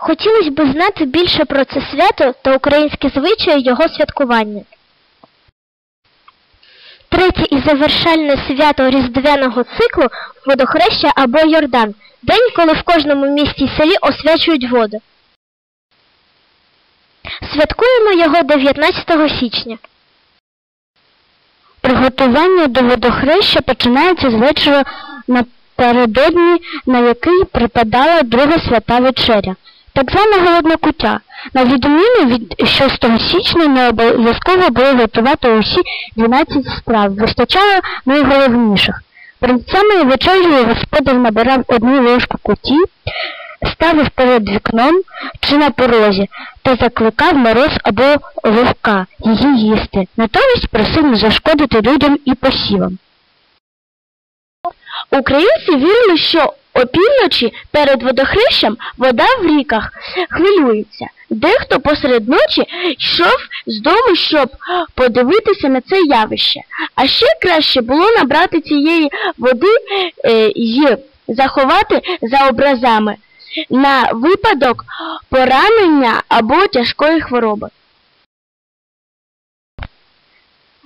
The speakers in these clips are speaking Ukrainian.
Хотілося б знати більше про це свято та українські звичаї його святкування. Третє і завершальне свято різдвяного циклу водохреща або Йордан. День, коли в кожному місті й селі освячують воду. Святкуємо його 19 січня. Приготування до водохреща починається з вечора напередодні, на який припадала друга свята вечеря. Так звана голодна куття. На відміну від 6 січня не обов'язково було готувати усі 12 страв, вистачало найголовніших. Перед самою вечерею господар набирав одну ложку куті, ставив перед вікном чи на порозі та закликав мороз або вовка її їсти. Натомість просив не зашкодити людям і посівам. Українці вірили, що опівночі перед водохрещем вода в ріках хвилюється. Дехто посеред ночі йшов з дому, щоб подивитися на це явище. А ще краще було набрати цієї води е, заховати за образами на випадок поранення або тяжкої хвороби.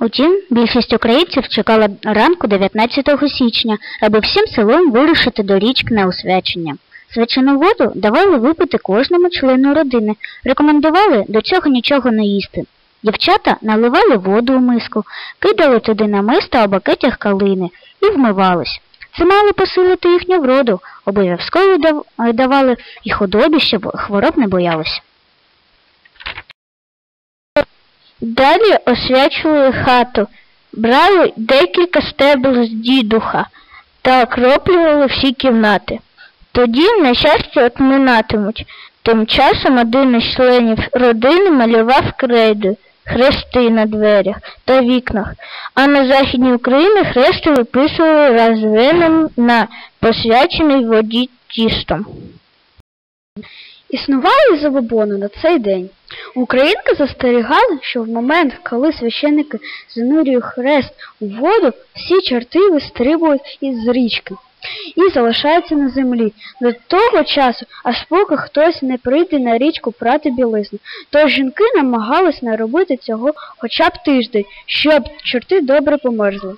Утім, більшість українців чекала ранку 19 січня, аби всім селом вирушити до річки на освячення. Свячену воду давали випити кожному члену родини, рекомендували до цього нічого не їсти. Дівчата наливали воду у миску, кидали туди намисто або бакетях калини і вмивались. Це мало посилити їхню вроду, обов'язково давали і худобі, щоб хвороб не боялися. Далі освячували хату, брали декілька стебел з дідуха та окроплювали всі кімнати. Тоді, на щастя, отминатимуть. Тим часом один із членів родини малював крейду, хрести на дверях та вікнах, а на Західній Україні хрести виписували розвиненим на посвяченій воді тістом. Існували забобони на цей день. Українка застерігала, що в момент, коли священники занурюють хрест у воду, всі чорти вистрибують із річки і залишаються на землі до того часу, аж поки хтось не прийде на річку прати білизну. Тож жінки намагались не робити цього хоча б тиждень, щоб чорти добре померзли.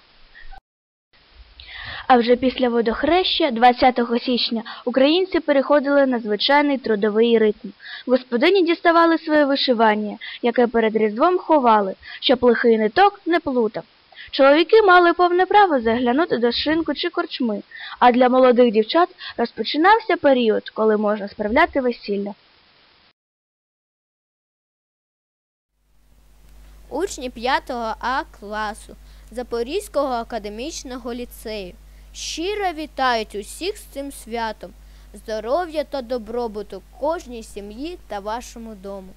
А вже після водохреща, 20 січня, українці переходили на звичайний трудовий ритм. Господині діставали своє вишивання, яке перед Різдвом ховали, щоб лихий ниток не плутав. Чоловіки мали повне право заглянути до шинку чи корчми, а для молодих дівчат розпочинався період, коли можна справляти весілля. Учні 5 А класу Запорізького академічного ліцею щиро вітають усіх з цим святом, здоров'я та добробуту кожній сім'ї та вашому дому.